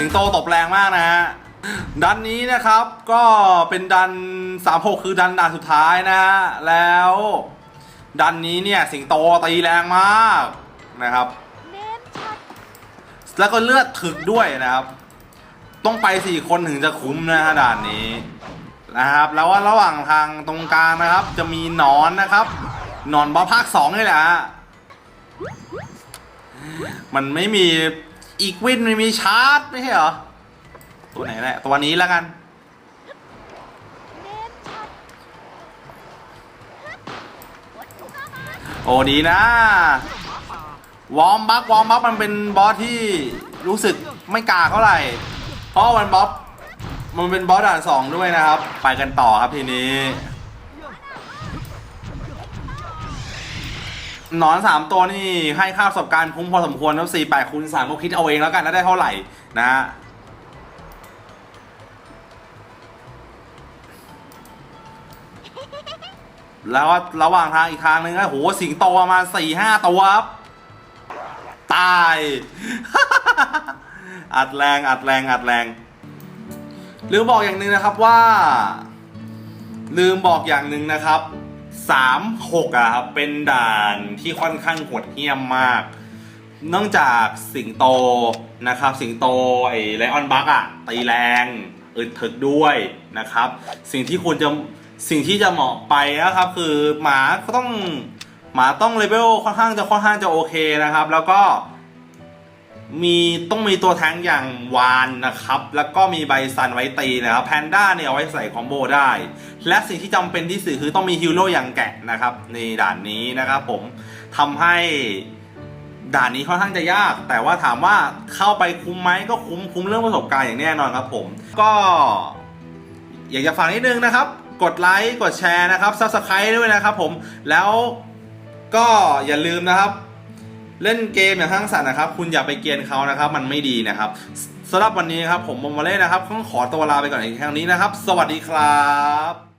สิงโตตบแรงมากนะฮะดันนี้นะครับก็เป็นดัน 36 คือดันด่านสุดท้ายนะฮะแล้ว ดันนี้เนี่ยสิงโตตีแรงมากนะครับ แล้วก็เลือดถึกด้วยนะครับ ต้องไปสี่คนถึงจะคุ้มนะฮะด่านนี้นะครับ แล้วว่าระหว่างทางตรงกลางนะครับ จะมีนอนนะครับนอนบอสภาคสองนี่แหละมันไม่มี อีกวินไม่มีชาร์จไม่ใช่เหรอ ตัวไหนแหละตัวนี้แล้วกัน โอ้ดีนะ วอร์มบักวอร์มบักมันเป็นบอสที่รู้สึกไม่กล้าเท่าไหร่ เพราะมันบอสมันเป็นบอสด่านสองด้วยนะครับ ไปกันต่อครับทีนี้ หนอนสามตัวนี่ให้ค่าประสบการณ์คุ้มพอสมควรครับสี่แปดคูณสามก็คิดเอาเองแล้วกันว่าได้เท่าไหร่นะฮะแล้วระหว่างทางอีกทางหนึงก็โหสิงโตประมาณสี่ห้าตัวครับตาย อัดแรงอัดแรงอัดแรง ลืมบอกอย่างหนึ่งนะครับว่า ลืมบอกอย่างหนึ่งนะครับ สามหกอะครับเป็นด่านที่ค่อนข้างโหดเหี้ยมมาก เนื่องจากสิงโตนะครับ สิงโตไอ้ไลออนบักอะตีแรงอึดถึกด้วยนะครับ สิ่งที่ควรจะสิ่งที่จะเหมาะไปนะครับ คือหมาก็ต้องหมาต้องเลเวลค่อนข้างจะค่อนข้างจะโอเคนะครับ แล้วก็ มีต้องมีตัวแทงอย่างวานนะครับ แล้วก็มีใบซันไว้ตีนะครับแพนด้าเนี่ยเอาไว้ใส่คอมโบได้ และสิ่งที่จำเป็นที่สุดคือต้องมีฮิโร่อย่างแกะนะครับในด่านนี้นะครับผมทำให้ด่านนี้ค่อนข้างจะยาก แต่ว่าถามว่าเข้าไปคุ้มไหมก็คุ้มคุ้มเรื่องประสบการณ์อย่างแน่นอนครับผม ก็อยากจะฝากนิดนึงนะครับ กดไลค์กดแชร์นะครับ Subscribe ด้วยนะครับผมแล้วก็อย่าลืมนะครับ เล่นเกมอย่างข้างสัตว์นะครับ คุณอย่าไปเกียนเขานะครับ มันไม่ดีนะครับสำหรับวันนี้ครับผมโมโมเล่นะครับต้องขอตัวลาไปก่อนอีกครั้งนี้นะครับ สวัสดีครับ